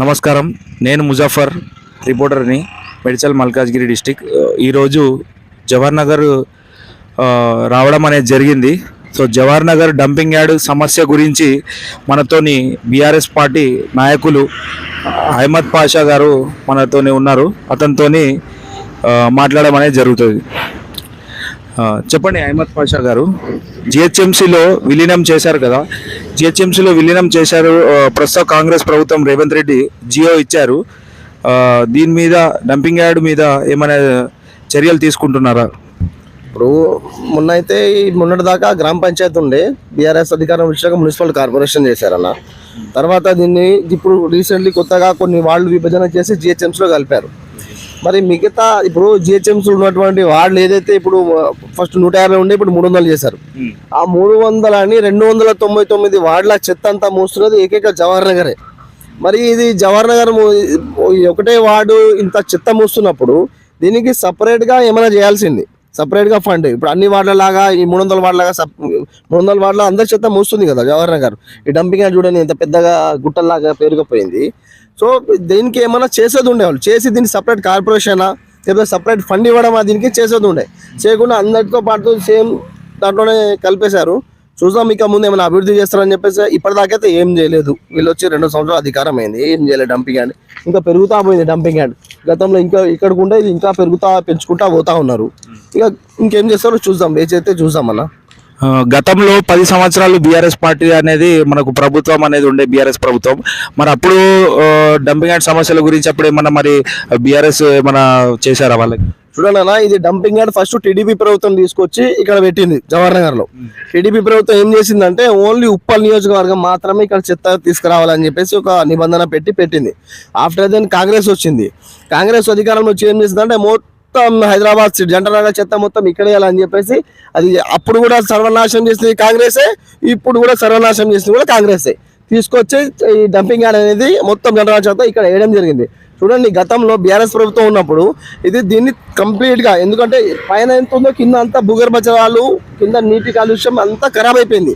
నమస్కారం. నేను ముజాఫర్ రిపోర్టర్ని మెడిచల్ మల్కాజ్గిరి డిస్టిక్. ఈరోజు జవహర్ నగర్ రావడం అనేది జరిగింది. So Jawahar Nagar dumping yard సమస్య గురించి మనతోని బీఆర్ఎస్ పార్టీ నాయకులు అహ్మద్ పాషా గారు మనతోని ఉన్నారు. అతనితోని మాట్లాడడం అనేది జరుగుతుంది. చెప్పండి అహ్మద్ పాషా గారు. జిహెచ్ఎంసీలో విలీనం చేశారు కదా. జిహెచ్ఎంసీలో విలీనం చేశారు ప్రస్తుత కాంగ్రెస్ ప్రభుత్వం రేవంత్ రెడ్డి జియో ఇచ్చారు. దీని మీద డంపింగ్ యార్డ్ మీద ఏమైనా చర్యలు తీసుకుంటున్నారా? ఇప్పుడు మొన్న అయితే ఈ మొన్నటి దాకా గ్రామ పంచాయతీ ఉండే బీఆర్ఎస్ అధికారం వచ్చాక మున్సిపల్ కార్పొరేషన్ చేశారన్న. తర్వాత దీన్ని ఇప్పుడు రీసెంట్లీ కొత్తగా కొన్ని వాళ్ళు విభజన చేసి జిహెచ్ఎంసీలో కలిపారు. మరి మిగతా ఇప్పుడు జిహెచ్ఎంసీ ఉన్నటువంటి వాళ్ళు ఏదైతే ఇప్పుడు ఫస్ట్ నూట యాభై ఉండే ఇప్పుడు మూడు వందలు చేశారు. ఆ మూడు వందలని రెండు వందల తొంభై తొమ్మిది వార్డుల చెత్త అంతా మోస్తున్నది ఏకైక జవహర్ నగరే. మరి ఇది జవహర్ నగర్ ఒకటే వార్డు ఇంత చెత్త మోస్తున్నప్పుడు దీనికి సపరేట్గా ఏమైనా చేయాల్సింది? సపరేట్గా ఫండ్. ఇప్పుడు అన్ని వార్డుల లాగా ఈ మూడు వందల వార్డుల లాగా సప్- మూడు వందల వార్డుల అందరి చెత్త మోస్తుంది కదా జవహర్ నగర్. ఈ డంపింగ్ చూడండి ఎంత పెద్దగా గుట్టలాగా పేరుకుపోయింది. సో దీనికి ఏమైనా చేసేది ఉండేవాళ్ళు చేసి దీన్ని సపరేట్ కార్పొరేషనా లేకపోతే సపరేట్ ఫండ్ ఇవ్వడం దీనికి చేసేది ఉండే. చేయకుండా అందరితో పాటు సేమ్ దాంట్లోనే కలిపేశారు. చూద్దాం ఇక ముందు ఏమైనా అభివృద్ధి చేస్తారని చెప్పేసి ఇప్పటిదాకైతే ఏం చేయలేదు. వీళ్ళు వచ్చి రెండు సంవత్సరాలు అధికారం అయింది. ఏం చేయలేదు డంపింగ్ యార్డ్ ఇంకా పెరుగుతా పోయింది డంపింగ్ యార్డ్ గతంలో ఇంకా ఇక్కడికి ఉండే ఇది ఇంకా పెరుగుతా పెంచుకుంటా పోతా ఉన్నారు. ఇక ఇంకేం చేస్తారో చూద్దాం. వేచి అయితే చూద్దాం అన్న. గతంలో పది సంవత్సరాలు బీఆర్ఎస్ పార్టీ అనేది మనకు ప్రభుత్వం అనేది ఉండే బీఆర్ఎస్ ప్రభుత్వం. మరి అప్పుడు డంపింగ్ యార్డ్ సమస్యల గురించి అప్పుడు ఏమన్నా మరి బీఆర్ఎస్ ఏమన్నా చేశారా వాళ్ళకి? చూడండి ఇది డంపింగ్ యార్డ్ ఫస్ట్ టీడీపీ ప్రభుత్వం తీసుకొచ్చి ఇక్కడ పెట్టింది జవహర్ నగర్లో టీడీపీ ప్రభుత్వం ఏం చేసిందంటే ఓన్లీ ఉప్పల్ నియోజకవర్గం మాత్రమే ఇక్కడ చెత్త తీసుకురావాలని చెప్పేసి ఒక నిబంధన పెట్టి పెట్టింది. ఆఫ్టర్ దెన్ కాంగ్రెస్ వచ్చింది. కాంగ్రెస్ అధికారంలో వచ్చి ఏం చేసిందంటే మొత్తం హైదరాబాద్ సిటీ జంటనగర్ చెత్త మొత్తం ఇక్కడ అని చెప్పేసి అది అప్పుడు కూడా సర్వనాశనం చేసింది కాంగ్రెసే ఇప్పుడు కూడా సర్వనాశనం చేసింది కూడా కాంగ్రెసే. తీసుకొచ్చి ఈ డంపింగ్ యార్డ్ అనేది మొత్తం జనరల్ చెత్త ఇక్కడ వేయడం జరిగింది. చూడండి గతంలో బీఆర్ఎస్ ప్రభుత్వం ఉన్నప్పుడు ఇది దీన్ని కంప్లీట్గా ఎందుకంటే పైన ఎంత ఉందో కింద అంతా భూగర్భ జలాలు కింద నీటి కాలుష్యం అంతా ఖరాబ్ అయిపోయింది.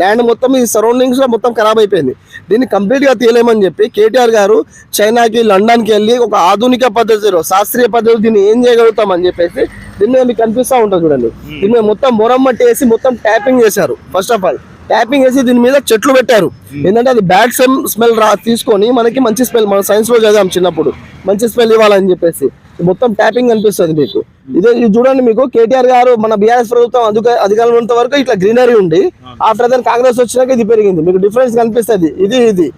ల్యాండ్ మొత్తం ఈ సరౌండింగ్స్లో మొత్తం ఖరాబ్ అయిపోయింది. దీన్ని కంప్లీట్గా తీయలేమని చెప్పి కేటీఆర్ గారు చైనాకి లండన్కి వెళ్ళి ఒక ఆధునిక పద్ధతిలో శాస్త్రీయ పద్ధతిలో దీన్ని ఏం చేయగలుగుతామని చెప్పేసి దీని మీద మీకు కనిపిస్తూ ఉంటుంది చూడండి. దీని మీద మొత్తం మొరమ్మట్టి వేసి మొత్తం ట్యాపింగ్ చేశారు ఫస్ట్ ఆఫ్ ఆల్ ట్యాపింగ్ వేసి దీని మీద చెట్లు పెట్టారు. ఏంటంటే అది బ్యాడ్ స్మెల్ రా తీసుకొని మనకి మంచి స్మెల్ మన సైన్స్లో చదివాం చిన్నప్పుడు. మంచి స్మెల్ ఇవ్వాలని చెప్పేసి. మొత్తం ట్యాపింగ్ అనిపిస్తుంది మీకు. ఇదే ఇది చూడండి మీకు కేటీఆర్ గారు మన బీఆర్ఎస్ ప్రభుత్వం అధిక అధికారంలో ఉన్నంత వరకు ఇట్లా గ్రీనరీ ఉంది. ఆఫ్టర్ దెన్ కాంగ్రెస్ వచ్చినాక ఇది పెరిగింది. మీకు డిఫరెన్స్ కనిపిస్తుంది. ఇది ఇది.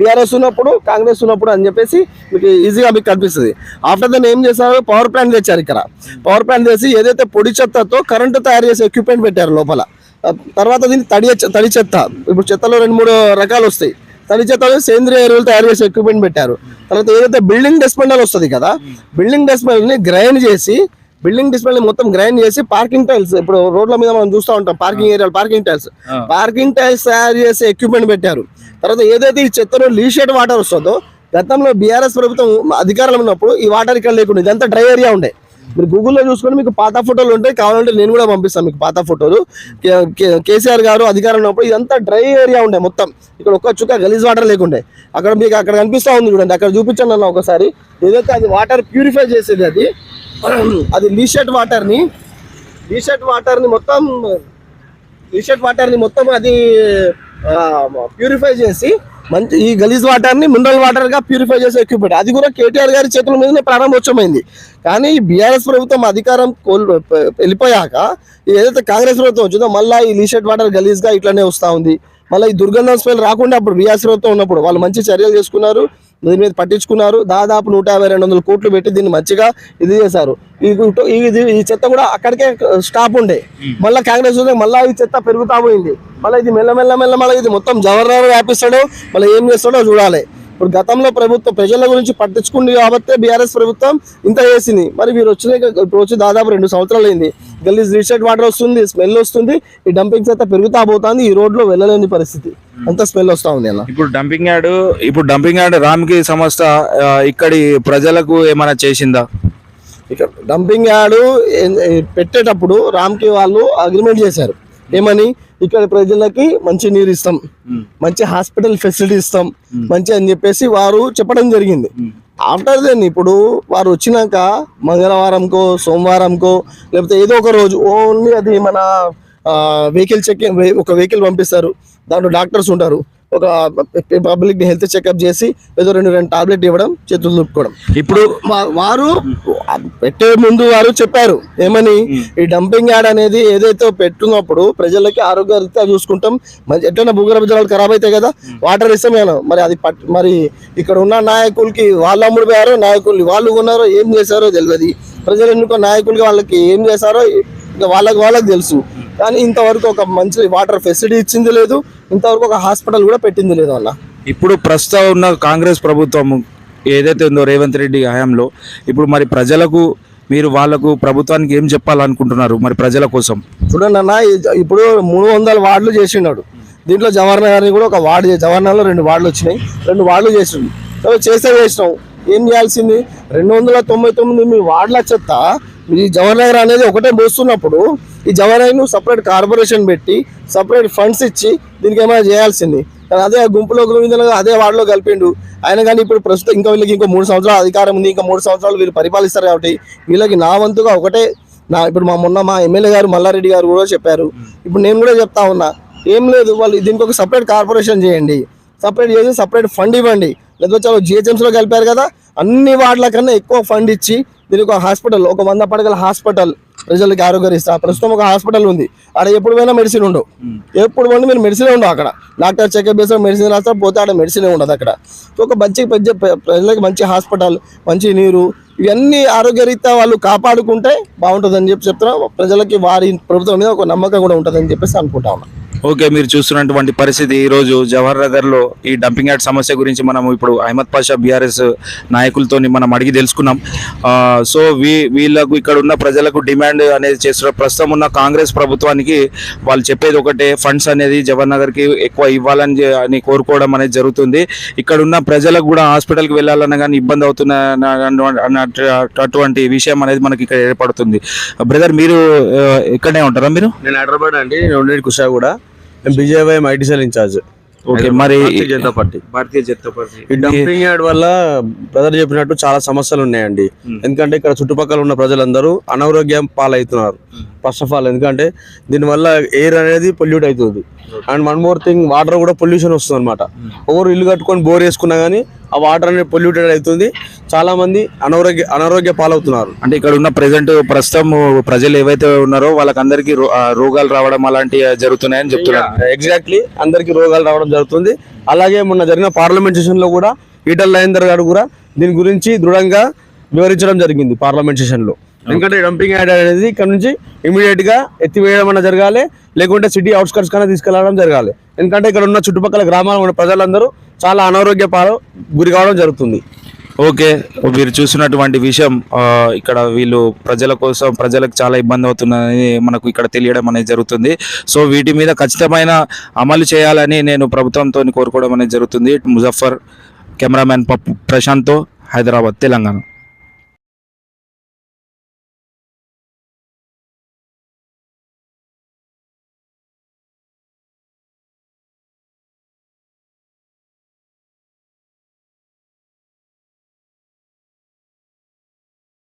బీఆర్ఎస్ ఉన్నప్పుడు కాంగ్రెస్ ఉన్నప్పుడు అని చెప్పేసి మీకు ఈజీగా మీకు కనిపిస్తుంది. ఆఫ్టర్ దెన్ ఏం చేశారు? పవర్ ప్లాంట్ తెచ్చారు ఇక్కడ. పవర్ ప్లాంట్ తెచ్చి ఏదైతే పొడి చెత్తతో కరెంటు తయారు చేసే ఎక్విప్మెంట్ పెట్టారు లోపల. తర్వాత దీన్ని తడి తడి చెత్త. ఇప్పుడు చెత్తలో రెండు మూడు రకాలు వస్తాయి. తడి చెత్తలో సేంద్రియ ఎరువులు తయారు చేసే ఎక్విప్మెంట్ పెట్టారు. తర్వాత ఏదైతే బిల్డింగ్ డెస్పెండల్ వస్తుంది కదా బిల్డింగ్ డెస్పెండల్ని గ్రైండ్ చేసి బిల్డింగ్ డిస్ప్లే మొత్తం గ్రైండ్ చేసి పార్కింగ్ టైల్స్ ఇప్పుడు రోడ్ల మీద మనం చూస్తూ ఉంటాం parking area parking tiles parking tiles తయారు చేసే ఎక్విప్మెంట్ పెట్టారు. తర్వాత ఏదైతే ఈ చెత్తలో లీషేడ్ వాటర్ వస్తుందో గతంలో బీఆర్ఎస్ ప్రభుత్వం అధికారంలో ఉన్నప్పుడు ఈ వాటర్ ఇక్కడ లేకుండా ఇదంతా డ్రై ఏరియా ఉండే. మీరు గూగుల్లో చూసుకొని మీకు పాత ఫోటోలు ఉంటాయి. కావాలంటే నేను కూడా పంపిస్తాను మీకు పాత ఫోటోలు. కేసీఆర్ గారు అధికారంలో ఉన్నప్పుడు ఇదంతా డ్రై ఏరియా ఉండే మొత్తం. ఇక్కడ ఒక్క చుక్క గలీజ్ వాటర్ లేకుండే. అక్కడ మీకు అక్కడ కనిపిస్తూ ఉంది చూడండి. అక్కడ చూపించండి అన్న ఒకసారి. ఏదైతే అది వాటర్ ప్యూరిఫై చేసేది అది అది లీషర్ట్ వాటర్ని లీషర్ట్ వాటర్ని మొత్తం లీషర్ట్ వాటర్ని మొత్తం అది ప్యూరిఫై చేసి మంచి ఈ గలీజ్ వాటర్ని మినరల్ వాటర్గా ప్యూరిఫై చేసే ఎక్విప్మెంట్ అది కూడా కేటీఆర్ గారి చేతుల మీదనే ప్రారంభోత్సవమైంది. కానీ బీఆర్ఎస్ ప్రభుత్వం అధికారం కోల్ వెళ్ళిపోయాక ఏదైతే కాంగ్రెస్ ప్రభుత్వం వచ్చిందో మళ్ళీ ఈ లీషెడ్ వాటర్ గలీజ్గా ఇట్లానే వస్తూ ఉంది. మళ్ళీ ఈ దుర్గంధం స్మెల్ రాకుండా అప్పుడు బీఆర్ఎస్ ప్రభుత్వం ఉన్నప్పుడు వాళ్ళు మంచి చర్యలు చేసుకున్నారు దీని మీద పట్టించుకున్నారు. దాదాపు నూట యాభై రెండు వందల కోట్లు పెట్టి దీన్ని మంచిగా ఇది చేశారు. ఈ చెత్త కూడా అక్కడికే స్టాప్ ఉండే. మళ్ళీ కాంగ్రెస్ మళ్ళీ ఈ చెత్త పెరుగుతా పోయింది. మళ్ళీ ఇది మెల్ల మెల్ల మెల్ల మళ్ళీ ఇది మొత్తం జవహర్లాల్ వ్యాపిస్తాడో మళ్ళీ ఏం చేస్తాడో చూడాలి. ఇప్పుడు గతంలో ప్రభుత్వం ప్రజల గురించి పట్టించుకుంది కాబట్టి బీఆర్ఎస్ ప్రభుత్వం ఇంత చేసింది. మరి వీరు వచ్చిన ఇప్పుడు వచ్చి దాదాపు రెండు సంవత్సరాలు అయింది. గలీజ్ రీసెట్ వాటర్ వస్తుంది స్మెల్ వస్తుంది ఈ డంపింగ్ చెత్త పెరుగుతా పోతుంది ఈ రోడ్లో వెళ్ళలేని పరిస్థితి. అంత స్మెల్ వస్తా ఉంది అన్న. ఇప్పుడు డంపింగ్ యార్డ్ ఇప్పుడు డంపింగ్ యార్డ్ రామ్కి సంస్థ ఇక్కడి ప్రజలకు ఏమైనా చేసిందా? ఇక్కడ డంపింగ్ యార్డ్ పెట్టేటప్పుడు రామ్కి వాళ్ళు అగ్రిమెంట్ చేశారు. ఏమని? ఇక్కడ ప్రజలకి మంచి నీరు ఇస్తాం. మంచి హాస్పిటల్ ఫెసిలిటీ ఇస్తాం. మంచి అని చెప్పేసి వారు చెప్పడం జరిగింది. ఆఫ్టర్ దెన్ ఇప్పుడు వారు వచ్చినాక మంగళవారంకో సోమవారంకో లేకపోతే ఏదో ఒక రోజు ఓన్లీ అది మన వెహికల్ చెక్ ఒక వెహికల్ పంపిస్తారు. దాంట్లో డాక్టర్స్ ఉంటారు. ఒక పబ్లిక్ హెల్త్ చెకప్ చేసి ఏదో రెండు రెండు టాబ్లెట్ ఇవ్వడం చేతులు దుప్పుకోవడం ఇప్పుడు వారు పెట్టే ముందు వారు చెప్పారు ఏమని? ఈ డంపింగ్ యార్డ్ అనేది ఏదైతే పెట్టున్నప్పుడు ప్రజలకి ఆరోగ్యరీత్యా చూసుకుంటాం మరి ఎట్లైనా భూగర్భ జలాలు ఖరాబ్ అవుతాయి కదా వాటర్ ఇస్తాం నేను మరి అది మరి ఇక్కడ ఉన్న నాయకులకి వాళ్ళు అమ్ముడు పోయారో నాయకులు వాళ్ళు కొన్నారో ఏం చేశారో తెలియదు ప్రజలు ఎన్నుకో నాయకులకి వాళ్ళకి ఏం చేశారో వాళ్ళకి వాళ్ళకి తెలుసు. కానీ ఇంతవరకు ఒక మంచి వాటర్ ఫెసిలిటీ ఇచ్చింది లేదు. ఇంతవరకు ఒక హాస్పిటల్ కూడా పెట్టింది లేదు అన్న. ఇప్పుడు ప్రస్తుతం ఉన్న కాంగ్రెస్ ప్రభుత్వం ఏదైతే ఉందో రేవంత్ రెడ్డి హయాంలో ఇప్పుడు మరి ప్రజలకు మీరు వాళ్ళకు ప్రభుత్వానికి ఏం చెప్పాలనుకుంటున్నారు మరి ప్రజల కోసం? చూడండి అన్న ఇప్పుడు మూడు వందల వార్డులు చేసిండాడు. దీంట్లో జవహర్ నగర్ని కూడా ఒక వార్డు జవహర్ నగర్లో రెండు వార్డులు వచ్చినాయి. రెండు వార్డులు చేసిండు. చేస్తే చేసినాం. ఏం చేయాల్సింది? రెండు వందల తొంభై తొమ్మిది మీ వార్డుల చెత్త ఈ జవహర్ నగర్ అనేది ఒకటే మోస్తున్నప్పుడు ఈ జవహర్ నగర్ సపరేట్ కార్పొరేషన్ పెట్టి సపరేట్ ఫండ్స్ ఇచ్చి దీనికి ఏమైనా చేయాల్సింది. కానీ అదే గుంపులో గురిందలుగా అదే వాడిలో కలిపిండు. ఆయన కానీ ఇప్పుడు ప్రస్తుతం ఇంకా వీళ్ళకి ఇంకో మూడు సంవత్సరాల అధికారం ఉంది. ఇంకా మూడు సంవత్సరాలు వీళ్ళు పరిపాలిస్తారు కాబట్టి వీళ్ళకి నా వంతుగా ఒకటే నా ఇప్పుడు మా మొన్న మా ఎమ్మెల్యే గారు మల్లారెడ్డి గారు కూడా చెప్పారు. ఇప్పుడు నేను కూడా చెప్తా ఉన్నా ఏం లేదు వాళ్ళు దీనికి ఒక సపరేట్ కార్పొరేషన్ చేయండి. సపరేట్ చేసి సపరేట్ ఫండ్ ఇవ్వండి. లేకపోతే చాలా జిహెచ్ఎంసీలో కలిపారు కదా అన్ని వార్డుల కన్నా ఎక్కువ ఫండ్ ఇచ్చి దీనికి ఒక హాస్పిటల్ ఒక వంద పడగల హాస్పిటల్ ప్రజలకి ఆరోగ్యరిస్తా ప్రస్తుతం ఒక హాస్పిటల్ ఉంది. ఆడ ఎప్పుడు పోయినా మెడిసిన్ ఉండవు. ఎప్పుడు పోయినా మీరు మెడిసిన్ ఉండవు అక్కడ. డాక్టర్ చెకప్ చేస్తే మెడిసిన్ రాస్తారు పోతే ఆడ మెడిసిన్ ఉండదు అక్కడ. సో ఒక మంచి పెద్ద ప్రజలకి మంచి హాస్పిటల్ మంచి నీరు ఇవన్నీ ఆరోగ్యరీత్యా వాళ్ళు కాపాడుకుంటే బాగుంటుందని చెప్పి చెప్తున్నా. ప్రజలకి వారి ప్రభుత్వం మీద ఒక నమ్మకం కూడా ఉంటుందని చెప్పేసి అనుకుంటా ఉన్నా. ఓకే మీరు చూస్తున్నటువంటి పరిస్థితి ఈ రోజు జవహర్ నగర్లో ఈ డంపింగ్ యార్డ్ సమస్య గురించి మనం ఇప్పుడు అహ్మద్ పాషా బీఆర్ఎస్ నాయకులతో మనం అడిగి తెలుసుకున్నాం. సో వీ వీళ్ళకు ఇక్కడ ఉన్న ప్రజలకు డిమాండ్ అనేది చేస్తున్న ప్రస్తుతం ఉన్న కాంగ్రెస్ ప్రభుత్వానికి వాళ్ళు చెప్పేది ఒకటే ఫండ్స్ అనేది జవహర్ నగర్కి ఎక్కువ ఇవ్వాలని అని కోరుకోవడం అనేది జరుగుతుంది. ఇక్కడ ఉన్న ప్రజలకు కూడా హాస్పిటల్కి వెళ్ళాలన్నా కానీ ఇబ్బంది అవుతున్న అటువంటి విషయం అనేది మనకి ఇక్కడ ఏర్పడుతుంది. బ్రదర్ మీరు ఇక్కడనే ఉంటారా మీరు? నేను హైదరాబాద్ అండి నేను ఉండేది Kushaiguda. BJP IT cell incharge okay మరి భారతీయ జనతా పార్టీ భారతీయ జనతా పార్టీ ఈ డంపింగ్ యార్డ్ వల్ల బ్రదర్ చెప్పినట్టు చాలా సమస్యలు ఉన్నాయండి. ఎందుకంటే ఇక్కడ చుట్టుపక్కల ఉన్న ప్రజలందరూ అనారోగ్యం పాలవుతున్నారు. ఫస్ట్ ఆఫ్ ఆల్ ఎందుకంటే దీనివల్ల ఎయిర్ అనేది పొల్యూట్ అవుతుంది. And one more thing water కూడా పొల్యూషన్ వస్తుంది అనమాట ఎవరు ఇల్లు కట్టుకొని బోర్ వేసుకున్నా కానీ ఆ వాటర్ అనేది పొల్యూటెడ్ అవుతుంది. చాలా మంది అనారోగ్య అనారోగ్య పాలవుతున్నారు. అంటే ఇక్కడ ఉన్న ప్రెసెంట్ ప్రస్తుతం ప్రజలు ఏవైతే ఉన్నారో వాళ్ళకందరికీ రోగాలు రావడం అలాంటివి జరుగుతున్నాయని చెప్తున్నారు. ఎగ్జాక్ట్లీ అందరికి రోగాలు రావడం జరుగుతుంది. అలాగే మొన్న జరిగిన పార్లమెంట్ సెషన్లో కూడా ఈటల రాజేందర్ గారు కూడా దీని గురించి దృఢంగా వివరించడం జరిగింది పార్లమెంట్ సెషన్లో. ఎందుకంటే డంపింగ్ యార్డ్ అనేది ఇక్కడ నుంచి ఇమీడియట్గా ఎత్తివేయడం అన్న జరగాలి. లేకుంటే సిటీ అవుట్స్కట్స్ కన్నా తీసుకెళ్ళడం జరగాలి. ఎందుకంటే ఇక్కడ ఉన్న చుట్టుపక్కల గ్రామాల ఉన్న ప్రజలందరూ చాలా అనారోగ్య పాలు గురి కావడం జరుగుతుంది. ఓకే మీరు చూసినటువంటి విషయం ఇక్కడ వీళ్ళు ప్రజల కోసం ప్రజలకు చాలా ఇబ్బంది అవుతుందని మనకు ఇక్కడ తెలియడం అనేది జరుగుతుంది. సో వీటి మీద ఖచ్చితమైన అమలు చేయాలని నేను ప్రభుత్వంతో కోరుకోవడం అనేది జరుగుతుంది. ముజఫర్ కెమెరామ్యాన్ పప్పు ప్రశాంత్తో హైదరాబాద్ తెలంగాణ.